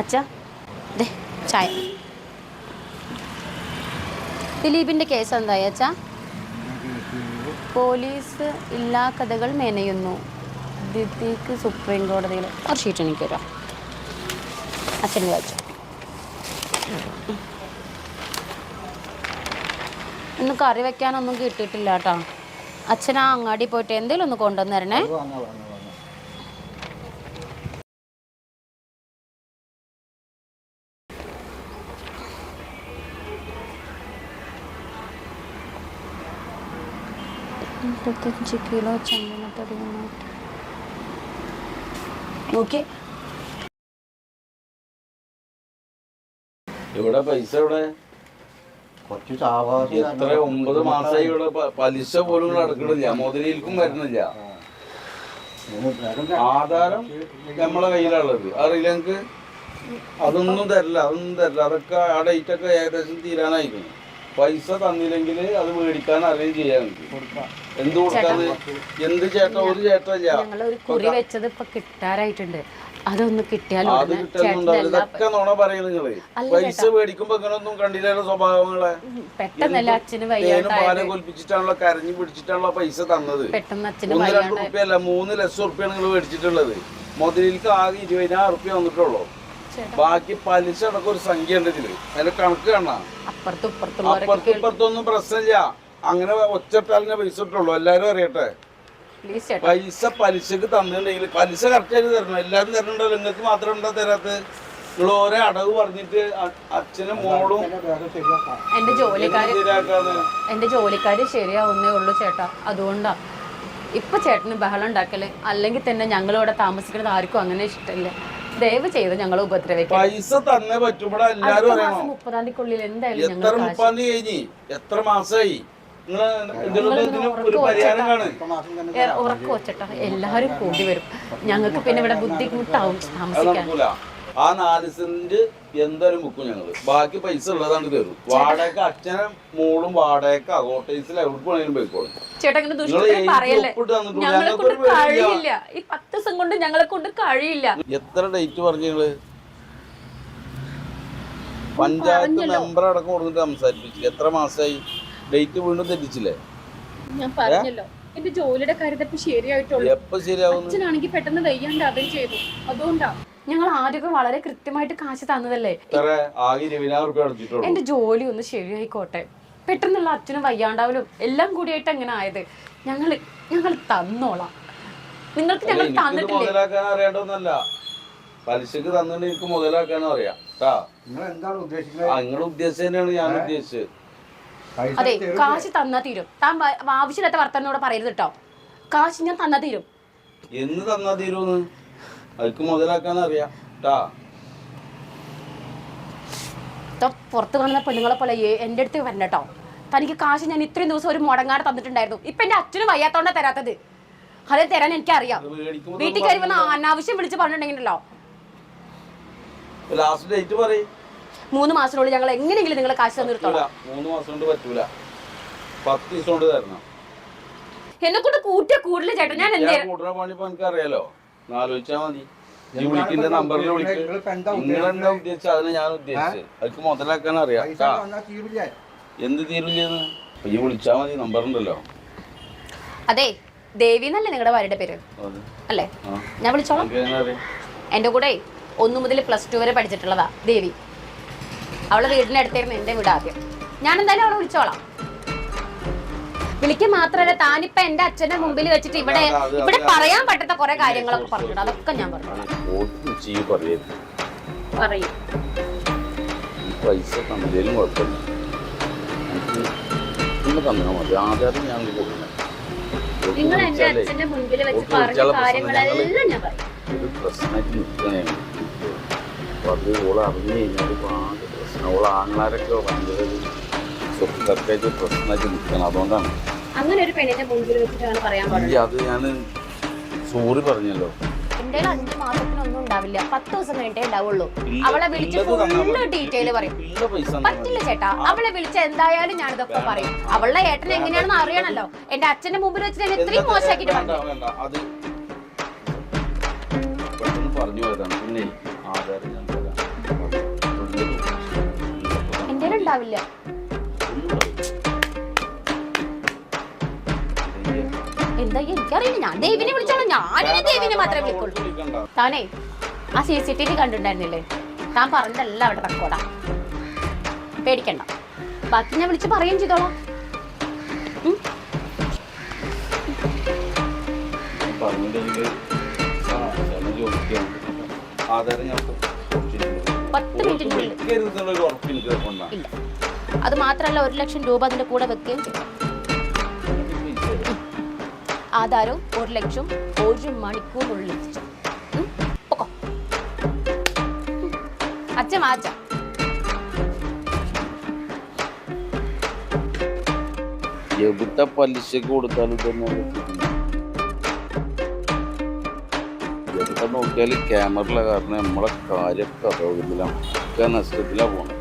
അച്ഛ ദേ ചായ. ദിലീപിന്റെ കേസ് എന്തായി അച്ഛ? പോലീസ് ഇല്ലാ കഥകൾ മെനയുന്നു. ദിദിക്ക് സുപ്രീം കോടതിയിൽ ഒരു ഷീറ്റ് എനിക്ക് തരാം. അച്ഛൻ വായിച്ചു ഇന്ന് കറി വെക്കാനൊന്നും കിട്ടിയിട്ടില്ല കേട്ടോ. അച്ഛൻ ആ അങ്ങാടി പോയിട്ട് എന്തെങ്കിലും ഒന്ന് കൊണ്ടുവന്ന് തരണേ ഇരുപത്തഞ്ച് കിലോ ചന്ദനപ്പൊടി നോക്കി ഇവിടെ പൈസ ഇവിടെ കുറച്ച് എത്ര ഒമ്പത് മാസമായി ഇവിടെ പ- പലിശ പോലും നടക്കണില്ല അടക്കണില്ല. മുതലിൽക്കും വരുന്നില്ല. ആധാരം നമ്മളെ കയ്യിലുള്ളത്. അറിയില്ല എനിക്ക് അതൊന്നും തരില്ല അതൊന്നും തരില്ല. അതൊക്കെ ആ ഡേറ്റ് ഒക്കെ ഏകദേശം തീരാനായിരിക്കും പൈസ തന്നില്ലെങ്കിൽ അത് മേടിക്കാൻ അറിയുകയും ചെയ്യാൻ എന്ത് കൊടുക്കാന്ന്? എന്ത് ചേട്ടാ ഒരു ചേട്ടല്ല ഞങ്ങൾ ഒരു കുറി വെച്ചത് ഇപ്പൊ കിട്ടാറായിട്ടുണ്ട്. അതൊന്ന് കിട്ടിയാലും അത് ഇതൊക്കെ നുണ നിങ്ങൾ. പൈസ മേടിക്കുമ്പോ ഇങ്ങനൊന്നും കണ്ടില്ലല്ലോ സ്വഭാവങ്ങളെ. പെട്ടെന്നല്ല അച്ഛന് പാലും കൊൽപ്പിച്ചിട്ടാണല്ലോ കരഞ്ഞു പിടിച്ചിട്ടാണല്ലോ പൈസ തന്നത്. ഒന്ന് രണ്ട് വയ്യാണ്ടായത് റുപ്യല്ല മൂന്ന് ലക്ഷം റുപ്യാണ് നിങ്ങൾ മേടിച്ചിട്ടുള്ളത്. മുതലിൽക്ക് ആകെ ഇരുപതിനായിരം റുപ്യ വന്നിട്ടുള്ളൂ. ബാക്കി പലിശ അടക്കം ഒരു സംഖ്യ ഉണ്ട് ഇതിൽ. അതിന്റെ കണക്ക് കാണാം അപ്പുറത്തും ഇപ്പുറത്തൊന്നും പ്രശ്നമില്ല. അങ്ങനെ ഒറ്റട്ടാലിനെ പൈസ ഇട്ടുള്ളൂ എല്ലാരും അറിയട്ടെ. പൈസ പലിശക്ക് തന്നിട്ടുണ്ടെങ്കിൽ പലിശ കറക്റ്റായിട്ട് തരണം. എല്ലാരും തരണുണ്ടല്ലോ നിങ്ങൾക്ക് മാത്രം ഉണ്ടോ തരാത്തത് നിങ്ങൾ ഓരോ അടവ് പറഞ്ഞിട്ട് അച്ഛനും മോളും എന്റെ ജോലിക്കാര് എന്റെ ജോലിക്കാര് ശരിയാവുന്നേ ഉള്ളൂ ചേട്ടാ. അതുകൊണ്ടാ. ഇപ്പൊ ചേട്ടന് ബഹളം ഉണ്ടാക്കൽ. അല്ലെങ്കിൽ തന്നെ ഞങ്ങളിവിടെ താമസിക്കുന്നത് ആർക്കും അങ്ങനെ ഇഷ്ടമില്ല. ദയവ് ചെയ്ത് ഞങ്ങൾ ഉപദ്രവിക്കാം പൈസ തന്നെ പറ്റും. ഇവിടെ എല്ലാരും അറിയണോ? മുപ്പതാം തീയതിക്കുള്ളിൽ എന്തായാലും എത്ര ഞങ്ങൾ കാശ് തീയതി കഴിഞ്ഞ്? എത്ര മാസമായി? നിങ്ങൾ ഇതിലൊന്നും ഇതിന് ഒരു പരിഹാരം കാണ് ഏ, ഉറക്കം വെച്ചിട്ടോ. എല്ലാവരും കൂടി വരും. ഞങ്ങൾക്ക് പിന്നെ ഇവിടെ ബുദ്ധിമുട്ടാവും. താമസിക്കാൻ. ആ നാല് സെന്റ് എന്തായാലും ബുക്കും ഞങ്ങൾ ബാക്കി പൈസ ഉള്ളതാണ് തരും. വാടക അച്ഛനും മോളും വാടക കോട്ടേഴ്സിൽ എവിടെ പോണേലും പോയിക്കോളും എത്ര ഡേറ്റ് പറഞ്ഞു ഞങ്ങൾ പഞ്ചായത്ത് മെമ്പർ അടക്കം കൊടുത്തിട്ട് സംസാരിപ്പിച്ചില്ല? എത്ര മാസമായി ഡേറ്റ് വീണ്ടും തെറ്റിച്ചില്ലേ? ഞാൻ പറഞ്ഞല്ലോ. എന്റെ ജോലിയുടെ കാര്യത്തിൽ ശരിയായിട്ടുള്ളൂ. എപ്പോ ശരിയാവും പെട്ടെന്ന് വയ്യാണ്ട് അവൻ ചെയ്തു. അതുകൊണ്ടാ. ഞങ്ങൾ ആദ്യമൊക്കെ വളരെ കൃത്യമായിട്ട് കാശ് തന്നതല്ലേ? എന്റെ ജോലി ഒന്ന് ശരിയായിക്കോട്ടെ. പെട്ടെന്നുള്ള അച്ഛനും വയ്യാണ്ടാവലും എല്ലാം കൂടിയായിട്ട് അങ്ങനെ ആയത്? ഞങ്ങൾ ഞങ്ങൾ തന്നോളാം. നിങ്ങൾക്ക് ഞങ്ങൾ തന്നിട്ടില്ല? മുതലാക്കാൻ പലിശക്ക് തന്നിട്ട് എനിക്ക് മുതലാക്കാനും അറിയാം. നിങ്ങൾ ഞാൻ ഉദ്ദേശിച്ചത്. അതെ. കാശ് തന്നാ തീരും. താൻ ആവശ്യമില്ലാത്ത വർത്തനോട് പറയരുത് കേട്ടോ കാശ് ഞാൻ തന്നാ തീരും. എന്ന് തന്നാ തീരുമെന്ന്? അതിക്ക് മുതലാക്കാന്ന് അറിയാം. കേട്ടാ ഇപ്പൊ പുറത്ത് കാണുന്ന പെണ്ണുങ്ങളെ പോലെ എന്റെ എന്റെ അടുത്ത് വരണം കേട്ടോ തനിക്ക് കാശ് ഞാൻ ഇത്രയും ദിവസം ഒരു മുടങ്ങാട് തന്നിട്ടുണ്ടായിരുന്നു. ഇപ്പൊ എന്റെ അച്ഛനും വയ്യാത്തോണ്ടാ തരാത്തത്. അത് തരാൻ എനിക്കറിയാം. അറിയാം വീട്ടിൽ കയറി വന്ന അനാവശ്യം വിളിച്ച് പറഞ്ഞിട്ടുണ്ടെങ്കിലോ മൂന്ന് മാസത്തിനുള്ളിൽ ഞങ്ങൾ എങ്ങനെയെങ്കിലും നിങ്ങൾ കാശ് തന്നിരുത്തോളാം മൂന്ന് മാസം കൊണ്ട് പറ്റൂല. പത്ത് ദിവസം കൊണ്ട് തരണം. എന്നെ കൊണ്ട് കൂട്ടിയ കൂടുതൽ ചേട്ടൻ. ഞാൻ എന്ത് അറിയാലോ ആലോചിച്ചാ മതി. ഈ വിളിക്കുന്ന നമ്പറിൽ വിളിക്ക്. നിങ്ങളിപ്പോ നിങ്ങൾ എന്താ ഉദ്ദേശിച്ചത് അതിന് ഞാൻ ഉദ്ദേശിച്ചത് അതിക്ക് മുതലാക്കാൻ അറിയാം എന്ത് തീരുല്ലെന്ന്? വിളിച്ചാ മതി. നമ്പർണ്ടല്ലോ അതെ ദേവി എന്നല്ലേ നിങ്ങളുടെ ഭാര്യയുടെ പേര്? അല്ലേ? ഞാൻ വിളിച്ചോളാം. എന്റെ എന്റെ കൂടെ ഒന്നു മുതൽ പ്ലസ് ടു വരെ പഠിച്ചിട്ടുള്ളതാ ദേവി. അവളെ വീടിനടുത്തായിരുന്നു എന്റെ വീട് ആദ്യം. ഞാൻ എന്തായാലും അവളെ വിളിച്ചോളാം. വിളിക്കുക മാത്രമല്ല താനിപ്പോ എന്റെ അച്ഛന്റെ മുമ്പിൽ വെച്ചിട്ട് ഇവിടെ ഇവിടെ പറയാൻ പറ്റാത്ത കുറെ കാര്യങ്ങളൊക്കെ പറഞ്ഞിട്ടുണ്ട്. അതൊക്കെ ഞാൻ പറഞ്ഞു. ഓട്ട് ചെയ്യും പറയരുത് പറയും. ഈ പൈസ തന്നതിലും കുഴപ്പമില്ല. എനിക്ക് തന്നാൽ മതി ആധാരം ഞാൻ കൊടുക്കണം നിങ്ങൾ എന്റെ അച്ഛന്റെ മുൻപിൽ വെച്ച് പറഞ്ഞ കാര്യങ്ങളെല്ലാം ഞാൻ പറയും. ഒരു പ്രശ്നമായിട്ട് നിൽക്കണേ അപ്പോൾ അത് ഓൾ അറിഞ്ഞു കഴിഞ്ഞാൽ ഇപ്പോൾ ആകെ പ്രശ്നം. ഓൾ ആങ്ങളാരൊക്കെ ഭയങ്കര ഒരു പ്രശ്നമായിട്ട് നിൽക്കണം അതുകൊണ്ടാണ് അങ്ങനെ ഒരു പെണ്ണിന്റെ മുൻപിൽ വെച്ചിട്ടാണ് പറയാൻ പാടില്ല അത് ഞാൻ സോറി പറഞ്ഞല്ലോ. എന്റെ അഞ്ചു മാസത്തിനൊന്നും ഉണ്ടാവില്ല. പത്ത് ദിവസം കഴിഞ്ഞിട്ടേ ഉണ്ടാവുള്ളൂ. അവളെ വിളിച്ച് ഫുള്ള് ഡീറ്റെയിൽ പറയും. പറ്റില്ല ചേട്ടാ. അവളെ വിളിച്ച എന്തായാലും ഞാൻ ഇതൊക്കെ പറയും. അവളുടെ ഏട്ടൻ എങ്ങനെയാണെന്ന് അറിയണല്ലോ. എന്റെ അച്ഛന്റെ മുമ്പിൽ വെച്ചിട്ട് എന്നെ ഇത്രയും മോശമാക്കിട്ട് പറഞ്ഞു എന്റെ ഉണ്ടാവില്ല. എന്താ എനിക്കറിയില്ല. ഞാൻ ദേവിനെ വിളിച്ചോളൂ. ഞാനൊരു ദേവിനെ മാത്രമേ വിളിക്കുള്ളൂ. താനേ ആ സി സി ടി വി കണ്ടിട്ടുണ്ടായിരുന്നില്ലേ? താൻ പറഞ്ഞതല്ല അവിടെ റെക്കോർഡാ. പേടിക്കണ്ട. ബാക്കി ഞാൻ വിളിച്ച് പറയുകയും ചെയ്തോളാം. പത്ത് മിനിറ്റിനുള്ളിൽ അത് മാത്രല്ല ഒരു ലക്ഷം രൂപ അതിന്റെ കൂടെ വെക്കുകയും ചെയ്യും. ആധാരവും ഒരു ലക്ഷം ഒരു മണിക്കൂറിനുള്ളിൽ എത്തിച്ചു അച്ഛൻ. അച്ഛ മാച്ച എവിടെ പലിശക്ക് കൊടുത്താലും തന്നെ എവിടെ നോക്കിയാലും ക്യാമറയിലെ കാരണം നമ്മളെ കാര്യമൊക്കെ കഥ ഒക്കെ നഷ്ടത്തിലാണ് പോണത്.